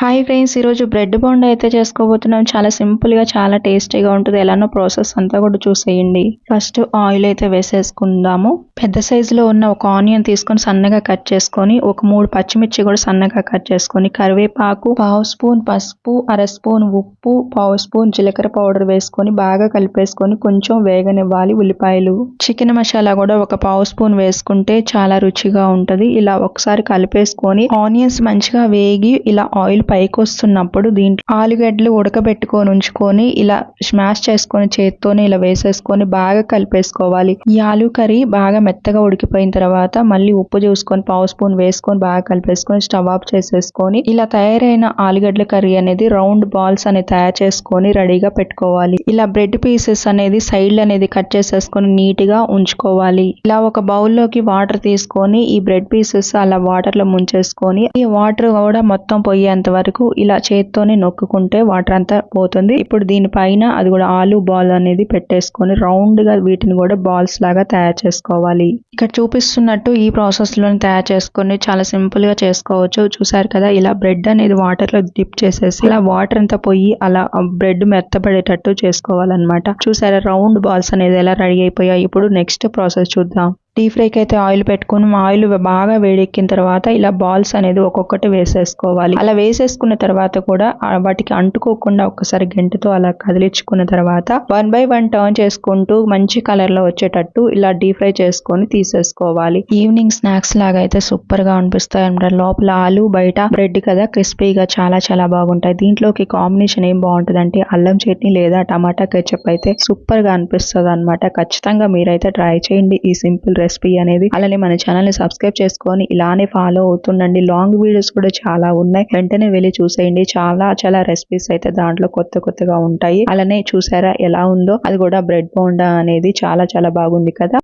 Hi friends ఈరోజు bread bonda అయితే చేసుకోబోతున్నాం. చాలా సింపుల్గా చాలా టేస్టీగా ఉంటుంది. ఎలానో ప్రాసెస్ అంతా కూడా చూసేయండి. ఫస్ట్ ఆయిల్ అయితే వేసేసుకుందాము. పెద్ద సైజులో ఉన్న ఒక ఆనియన్ తీసుకొని సన్నగా కట్ చేసుకొని ఒక మూడు పచ్చిమిర్చి కూడా సన్నగా కట్ చేసుకొని కరివేపాకు పావు స్పూన్ పసుపు అర స్పూన్ ఉప్పు పావు స్పూన్ జీలకర్ర పౌడర్ వేసుకొని బాగా కలిపేసుకొని కొంచెం వేగనివ్వాలి ఉల్లిపాయలు. చికెన్ మసాలా కూడా ఒక పావు స్పూన్ వేసుకుంటే చాలా రుచిగా ఉంటది. ఇలా ఒకసారి కలిపేసుకొని ఆనియన్స్ మంచిగా వేగి ఇలా ఆయిల్ పైకి వస్తున్నప్పుడు దీంట్లో ఆలుగడ్డలు ఉడకబెట్టుకొని ఉంచుకొని ఇలా స్మాష్ చేసుకొని చేత్తోనే ఇలా వేసేసుకొని బాగా కలిపేసుకోవాలి. ఈ ఆలు కర్రీ బాగా మెత్తగా ఉడికిపోయిన తర్వాత మళ్ళీ ఉప్పు చూసుకొని పావు స్పూన్ వేసుకొని బాగా కలిపేసుకొని స్టవ్ ఆఫ్ చేసేసుకొని ఇలా తయారైన ఆలుగడ్డల కర్రీ అనేది రౌండ్ బాల్స్ అనేది తయారు చేసుకొని రెడీగా పెట్టుకోవాలి. ఇలా బ్రెడ్ పీసెస్ అనేది సైడ్ అనేది కట్ చేసేసుకొని నీట్గా ఉంచుకోవాలి. ఇలా ఒక బౌల్లోకి వాటర్ తీసుకొని ఈ బ్రెడ్ పీసెస్ అలా వాటర్లో ముంచేసుకొని ఈ వాటర్ కూడా మొత్తం పోయేంత వరకు ఇలా చేత్తోనే నొక్కుకుంటే వాటర్ అంతా పోతుంది. ఇప్పుడు దీనిపైన అది కూడా ఆలు బాల్ అనేది పెట్టేసుకొని రౌండ్గా వీటిని కూడా బాల్స్ లాగా తయారు చేసుకోవాలి. ఇక్కడ చూపిస్తున్నట్టు ఈ ప్రాసెస్లోని తయారు చేసుకొని చాలా సింపుల్గా చేసుకోవచ్చు. చూసారు కదా ఇలా బ్రెడ్ అనేది వాటర్లో డిప్ చేసేసి ఇలా వాటర్ అంతా పోయి అలా బ్రెడ్ మెత్తపడేటట్టు చేసుకోవాలన్నమాట. చూసారా రౌండ్ బాల్స్ అనేది ఎలా రెడీ అయిపోయాయి. ఇప్పుడు నెక్స్ట్ ప్రాసెస్ చూద్దాం. డీప్ ఫ్రైకి అయితే ఆయిల్ పెట్టుకుని ఆయిల్ బాగా వేడెక్కిన తర్వాత ఇలా బాల్స్ అనేది ఒక్కొక్కటి వేసేసుకోవాలి. అలా వేసేసుకున్న తర్వాత కూడా వాటికి అంటుకోకుండా ఒక్కసారి గంటతో అలా కదిలించుకున్న తర్వాత వన్ బై వన్ టర్న్ చేసుకుంటూ మంచి కలర్లో వచ్చేటట్టు ఇలా డీప్ ఫ్రై చేసుకొని తీసేసుకోవాలి. ఈవినింగ్ స్నాక్స్ లాగా అయితే సూపర్గా అనిపిస్తాయి అన్నమాట లోపల ఆలు బయట బ్రెడ్ కదా క్రిస్పీగా చాలా చాలా బాగుంటాయి. దీంట్లోకి కాంబినేషన్ ఏం బాగుంటుంది అంటే అల్లం చట్నీ లేదా టమాటా కెచప్ అయితే సూపర్గా అనిపిస్తుంది అనమాట ఖచ్చితంగా మీరైతే ట్రై చేయండి ఈ సింపుల్ రెసిపీ. అనేది అలానే మన ఛానల్ని సబ్స్క్రైబ్ చేసుకొని ఇలానే ఫాలో అవుతుండండి. లాంగ్ వీడియోస్ కూడా చాలా ఉన్నాయి. వెంటనే వెళ్ళి చూసేయండి. చాలా చాలా రెసిపీస్ అయితే దాంట్లో కొత్త కొత్తగా ఉంటాయి. అలానే చూసారా ఎలా ఉందో? అది కూడా బ్రెడ్ బోండా అనేది చాలా చాలా బాగుంది కదా.